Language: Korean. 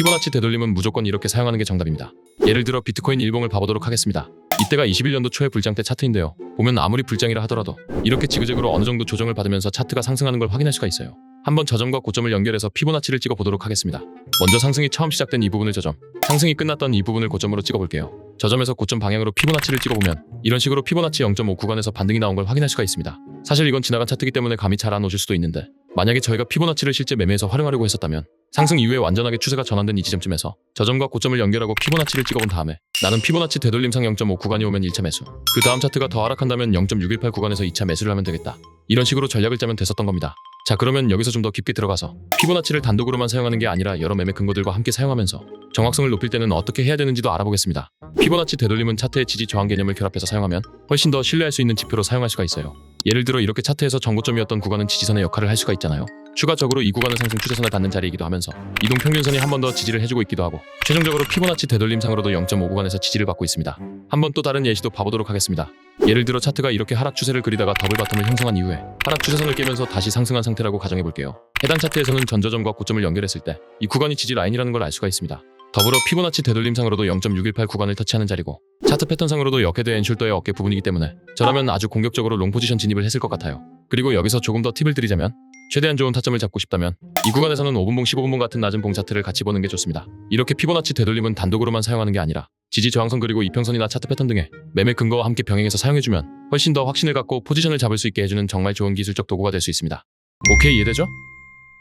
피보나치 되돌림은 무조건 이렇게 사용하는 게 정답입니다. 예를 들어 비트코인 일봉을 봐보도록 하겠습니다. 이때가 21년도 초의 불장 때 차트인데요. 보면 아무리 불장이라 하더라도 이렇게 지그재그로 어느 정도 조정을 받으면서 차트가 상승하는 걸 확인할 수가 있어요. 한번 저점과 고점을 연결해서 피보나치를 찍어 보도록 하겠습니다. 먼저 상승이 처음 시작된 이 부분을 저점, 상승이 끝났던 이 부분을 고점으로 찍어 볼게요. 저점에서 고점 방향으로 피보나치를 찍어 보면 이런 식으로 피보나치 0.5 구간에서 반등이 나온 걸 확인할 수가 있습니다. 사실 이건 지나간 차트기 때문에 감이 잘 안 오실 수도 있는데 만약에 저희가 피보나치를 실제 매매에서 활용하려고 했었다면 상승 이후에 완전하게 추세가 전환된 이 지점쯤에서 저점과 고점을 연결하고 피보나치를 찍어본 다음에 나는 피보나치 되돌림상 0.5 구간이 오면 1차 매수. 그 다음 차트가 더 하락한다면 0.618 구간에서 2차 매수를 하면 되겠다. 이런 식으로 전략을 짜면 됐었던 겁니다. 자 그러면 여기서 좀 더 깊게 들어가서 피보나치를 단독으로만 사용하는 게 아니라 여러 매매 근거들과 함께 사용하면서 정확성을 높일 때는 어떻게 해야 되는지도 알아보겠습니다. 피보나치 되돌림은 차트의 지지 저항 개념을 결합해서 사용하면 훨씬 더 신뢰할 수 있는 지표로 사용할 수가 있어요. 예를 들어 이렇게 차트에서 정고점이었던 구간은 지지선의 역할을 할 수가 있잖아요 추가적으로 이 구간은 상승 추세선을 닿는 자리이기도 하면서 이동 평균선이 한 번 더 지지를 해주고 있기도 하고 최종적으로 피보나치 되돌림상으로도 0.5 구간에서 지지를 받고 있습니다. 한 번 또 다른 예시도 봐보도록 하겠습니다. 예를 들어 차트가 이렇게 하락 추세를 그리다가 더블 바텀을 형성한 이후에 하락 추세선을 깨면서 다시 상승한 상태라고 가정해 볼게요. 해당 차트에서는 전저점과 고점을 연결했을 때 이 구간이 지지 라인이라는 걸 알 수가 있습니다. 더불어 피보나치 되돌림상으로도 0.618 구간을 터치하는 자리고 차트 패턴상으로도 역헤드 앤 숄더의 어깨 부분이기 때문에 저라면 아주 공격적으로 롱 포지션 진입을 했을 것 같아요. 그리고 여기서 조금 더 팁을 드리자면 최대한 좋은 타점을 잡고 싶다면 이 구간에서는 5분봉 15분봉 같은 낮은 봉 차트를 같이 보는 게 좋습니다. 이렇게 피보나치 되돌림은 단독으로만 사용하는 게 아니라 지지 저항선 그리고 이평선이나 차트 패턴 등의 매매 근거와 함께 병행해서 사용해주면 훨씬 더 확신을 갖고 포지션을 잡을 수 있게 해주는 정말 좋은 기술적 도구가 될 수 있습니다. 오케이 이해되죠?